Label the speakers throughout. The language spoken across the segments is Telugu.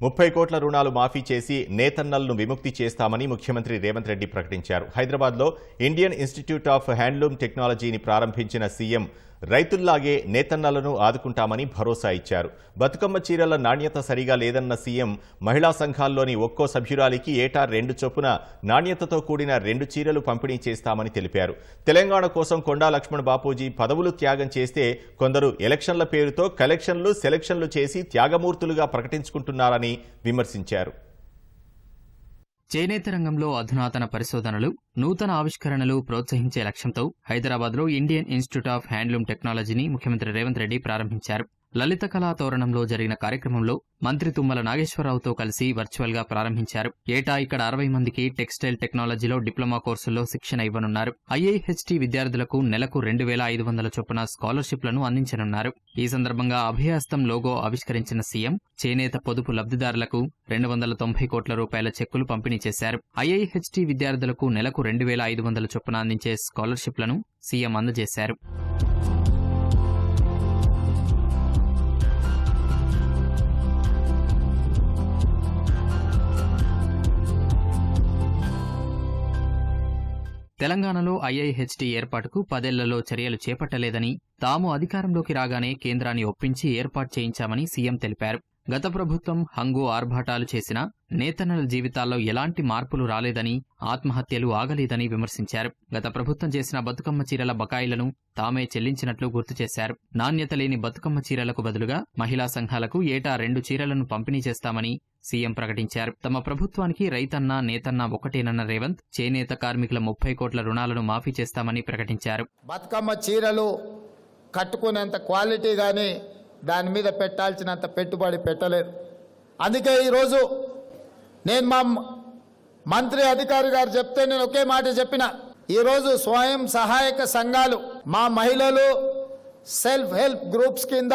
Speaker 1: ముప్పై కోట్ల రుణాలు మాఫీ చేసి నేతన్నలను విముక్తి చేస్తామని ముఖ్యమంత్రి రేవంత్ రెడ్డి ప్రకటించారు. హైదరాబాద్లో ఇండియన్ ఇన్స్టిట్యూట్ ఆఫ్ హ్యాండ్లూమ్ టెక్నాలజీని ప్రారంభించిన సీఎం రైతుల్లాగే నేతన్నలను ఆదుకుంటామని భరోసా ఇచ్చారు. బతుకమ్మ చీరల నాణ్యత సరిగా లేదన్న సీఎం మహిళా సంఘాల్లోని ఒక్కో సభ్యురాలికి ఏటా రెండు చొప్పున నాణ్యతతో కూడిన రెండు చీరలు పంపిణీ చేస్తామని తెలిపారు. తెలంగాణ కోసం కొండా లక్ష్మణ్ బాపూజీ పదవులు త్యాగం చేస్తే కొందరు ఎలక్షన్ల పేరుతో కలెక్షన్లు సెలక్షన్లు చేసి త్యాగమూర్తులుగా ప్రకటించుకుంటున్నారని విమర్శించారు.
Speaker 2: చేనేత రంగంలో అధునాతన పరిశోధనలు నూతన ఆవిష్కరణలు ప్రోత్సహించే లక్ష్యంతో హైదరాబాద్లో ఇండియన్ ఇన్స్టిట్యూట్ ఆఫ్ హ్యాండ్లూమ్ టెక్నాలజీని ముఖ్యమంత్రి రేవంత్ రెడ్డి ప్రారంభించారు. లలిత కళా తోరణంలో జరిగిన కార్యక్రమంలో మంత్రి తుమ్మల నాగేశ్వరరావుతో కలిసి వర్చువల్గా ప్రారంభించారు. ఏటా ఇక్కడ అరవై మందికి టెక్స్టైల్ టెక్నాలజీలో డిప్లొమా కోర్సుల్లో శిక్షణ ఇవ్వనున్నారు. ఐఐహెచ్టి విద్యార్థులకు నెలకు రెండు వేల ఐదు వందల చొప్పున స్కాలర్షిప్లను అందించనున్నారు. ఈ సందర్భంగా అభయహస్తం లోగో ఆవిష్కరించిన సీఎం చేనేత పొదుపు లబ్ధిదారులకు రెండు వందల తొంభై కోట్ల రూపాయల చెక్కులు పంపిణీ చేశారు. ఐఐహెచ్టి విద్యార్థులకు నెలకు రెండు వేల ఐదు వందల చొప్పున అందించే స్కాలర్షిప్లను సీఎం అందజేశారు. తెలంగాణలో ఐఐహెచ్టీ ఏర్పాటుకు పదేళ్ళలో చర్యలు చేపట్టలేదని తాము అధికారంలోకి రాగానే కేంద్రాన్ని ఒప్పించి ఏర్పాటు చేయించామని సీఎం తెలిపారు. గత ప్రభుత్వం హంగు ఆర్భాటాలు చేసినా నేతన్నల జీవితాల్లో ఎలాంటి మార్పులు రాలేదని ఆత్మహత్యలు ఆగలేదని విమర్శించారు. గత ప్రభుత్వం చేసిన బతుకమ్మ చీరల బకాయిలను తామే చెల్లించినట్లు గుర్తు చేశారు. నాణ్యత లేని బతుకమ్మ చీరలకు బదులుగా మహిళా సంఘాలకు ఏటా రెండు చీరలను పంపిణీ చేస్తామని సీఎం ప్రకటించారు. తమ ప్రభుత్వానికి రైతన్న నేతన్న ఒకటేనన్న రేవంత్ చేనేత కార్మికుల ముప్పై కోట్ల రుణాలను మాఫీ చేస్తామని ప్రకటించారు.
Speaker 3: బతుకమ్మ చీరలు కట్టుకునేంత క్వాలిటీ గానీ దాని మీద పెట్టాల్సినంత పెట్టుబడి పెట్టలేరు. అందుకే ఈరోజు నేను మా మంత్రి అధికారి గారు చెప్తే నేను ఒకే మాట చెప్పిన. ఈరోజు స్వయం సహాయక సంఘాలు మా మహిళలు సెల్ఫ్ హెల్ప్ గ్రూప్స్ కింద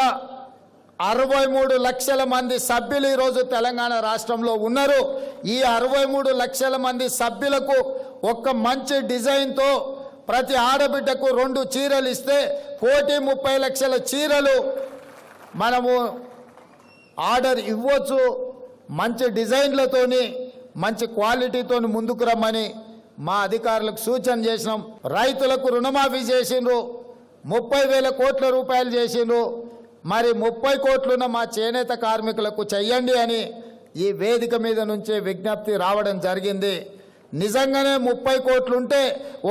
Speaker 3: అరవై మూడు లక్షల మంది సభ్యులు ఈరోజు తెలంగాణ రాష్ట్రంలో ఉన్నారు. ఈ అరవై మూడు లక్షల మంది సభ్యులకు ఒక్క మంచి డిజైన్తో ప్రతి ఆడబిడ్డకు రెండు చీరలు ఇస్తే కోటి ముప్పై లక్షల చీరలు మనము ఆర్డర్ ఇవ్వచ్చు మంచి డిజైన్లతోని మంచి క్వాలిటీతో ముందుకు రమ్మని మా అధికారులకు సూచన చేసినాం. రైతులకు రుణమాఫీ చేసిండ్రు ముప్పై వేల కోట్ల రూపాయలు చేసిండ్రు. మరి ముప్పై కోట్లున్న మా చేనేత కార్మికులకు చెయ్యండి అని ఈ వేదిక మీద నుంచే విజ్ఞప్తి రావడం జరిగింది. నిజంగానే ముప్పై కోట్లుంటే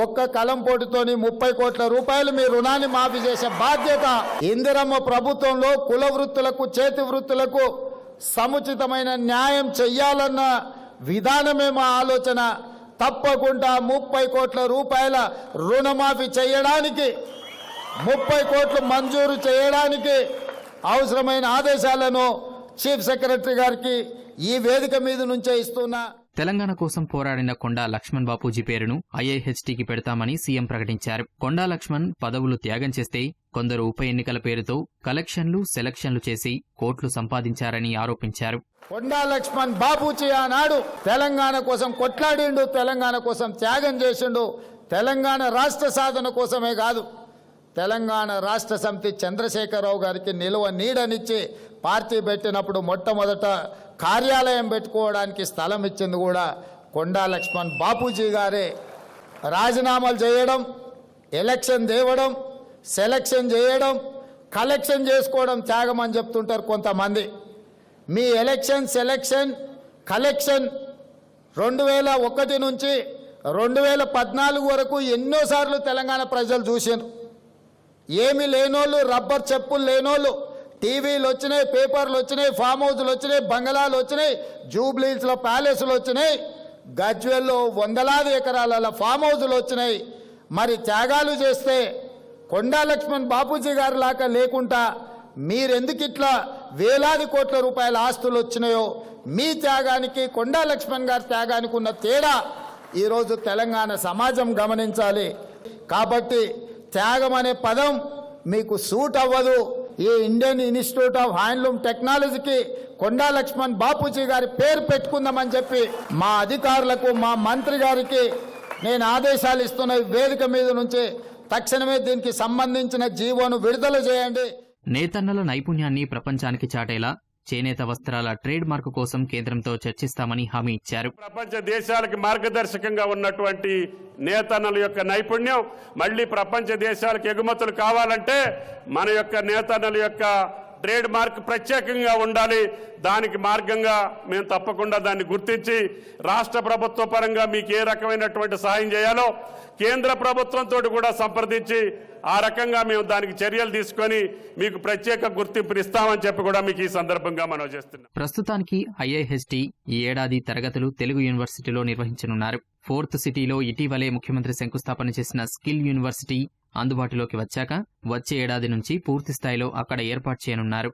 Speaker 3: ఒక్క కలం పోటుతోని ముప్పై కోట్ల రూపాయలు మీ రుణాన్ని మాఫీ చేసే బాధ్యత ఇందిరమ్మ ప్రభుత్వంలో కుల వృత్తులకు చేతి వృత్తులకు సముచితమైన న్యాయం చెయ్యాలన్న విధానమే మా ఆలోచన. తప్పకుండా ముప్పై కోట్ల రూపాయల రుణమాఫీ చేయడానికి ముప్పై కోట్లు మంజూరు చేయడానికి అవసరమైన ఆదేశాలను చీఫ్ సెక్రటరీ గారికి ఈ వేదిక మీద నుంచే ఇస్తున్నా.
Speaker 2: తెలంగాణ కోసం పోరాడిన కొండా లక్ష్మణ్ బాపూజీ పేరును ఐఐహెచ్టీకి పెడతామని సీఎం ప్రకటించారు. కొండా లక్ష్మణ్ పదవులు త్యాగం చేస్తే కొందరు ఉప ఎన్నికల పేరుతో కలెక్షన్లు సెలక్షన్లు చేసి కోట్లు సంపాదించారని ఆరోపించారు.
Speaker 3: కొండా లక్ష్మణ్ బాపూజీ ఆనాడు తెలంగాణ కోసం కొట్లాడిండు తెలంగాణ కోసం త్యాగం చేసిండు. తెలంగాణ రాష్ట్ర సాధన కోసమే కాదు. తెలంగాణ రాష్ట్ర సమితి చంద్రశేఖరరావు గారికి నిలువ నీడనిచ్చి పార్టీ పెట్టినప్పుడు మొట్టమొదట కార్యాలయం పెట్టుకోవడానికి స్థలం ఇచ్చింది కూడా కొండా లక్ష్మణ్ బాపూజీ గారే. రాజీనామాలు చేయడం ఎలక్షన్ తేవడం సెలక్షన్ చేయడం కలెక్షన్ చేసుకోవడం త్యాగం అని చెప్తుంటారు కొంతమంది. మీ ఎలక్షన్ సెలక్షన్ కలెక్షన్ రెండు వేల ఒకటి నుంచి రెండు వేల పద్నాలుగు వరకు ఎన్నోసార్లు తెలంగాణ ప్రజలు చూసారు ఏమి లేనోళ్ళు రబ్బర్ చెప్పులు లేనోళ్ళు టీవీలు వచ్చినాయి పేపర్లు వచ్చినాయి ఫామ్ హౌస్లు వచ్చినాయి బంగళాలు వచ్చినాయి జూబ్లీస్లో ప్యాలెస్లు వచ్చినాయి గజ్వెల్లో వందలాది ఎకరాల ఫామ్ హౌస్లు వచ్చినాయి. మరి త్యాగాలు చేస్తే కొండా లక్ష్మణ్ బాపూజీ గారి లాగా లేకుండా మీరెందుకు ఇట్లా వేలాది కోట్ల రూపాయల ఆస్తులు వచ్చినాయో మీ త్యాగానికి కొండా లక్ష్మణ్ గారి త్యాగానికి ఉన్న తేడా ఈరోజు తెలంగాణ సమాజం గమనించాలి. కాబట్టి త్యాగం అనే పదం మీకు సూట్ అవ్వదు. ఈ ఇండియన్ ఇన్స్టిట్యూట్ ఆఫ్ హ్యాండ్లూమ్ టెక్నాలజీకి కొండా లక్ష్మణ్ బాపూజీ గారి పేరు పెట్టుకుందామని చెప్పి మా అధికారులకు మా మంత్రి గారికి నేను ఆదేశాలు ఇస్తున్న వేదిక మీద నుంచి తక్షణమే దీనికి సంబంధించిన జీవోను విడుదల చేయండి.
Speaker 2: నేతన్నల నైపుణ్యాన్ని ప్రపంచానికి చాటేలా చేనేత వస్త్రాల ట్రేడ్ మార్క్ కోసం కేంద్రంతో చర్చిస్తామని హామీ ఇచ్చారు.
Speaker 4: ప్రపంచ దేశాలకు మార్గదర్శకంగా ఉన్నటువంటి నేతన్నల యొక్క నైపుణ్యం మళ్ళీ ప్రపంచ దేశాలకు ఎగుమతులు కావాలంటే మన యొక్క నేతన్నల యొక్క ట్రేడ్ మార్క్ ప్రత్యేకంగా ఉండాలి. దానికి మార్గంగా మేము తప్పకుండా దాన్ని గుర్తించి రాష్ట్ర ప్రభుత్వ పరంగా మీకు ఏ రకమైనటువంటి సహాయం చేయాలో కేంద్ర ప్రభుత్వంతో కూడా సంప్రదించి ఆ రకంగా మేము దానికి చర్యలు తీసుకొని మీకు ప్రత్యేక గుర్తింపుని ఇస్తామని చెప్పి కూడా మీకు ఈ సందర్భంగా మనం చేస్తున్నాం.
Speaker 2: ప్రస్తుతానికి ఐఐహెచ్టి ఈ ఏడాది తరగతులు తెలుగు యూనివర్సిటీలో నిర్వహించనున్నారు. ఫోర్త్ సిటీలో ఇటీవలే ముఖ్యమంత్రి శంకుస్థాపన చేసిన స్కిల్ యూనివర్సిటీ అందుబాటులోకి వచ్చాక వచ్చే ఏడాది నుంచి పూర్తి స్థాయిలో అక్కడ ఏర్పాటు చేయనున్నారు.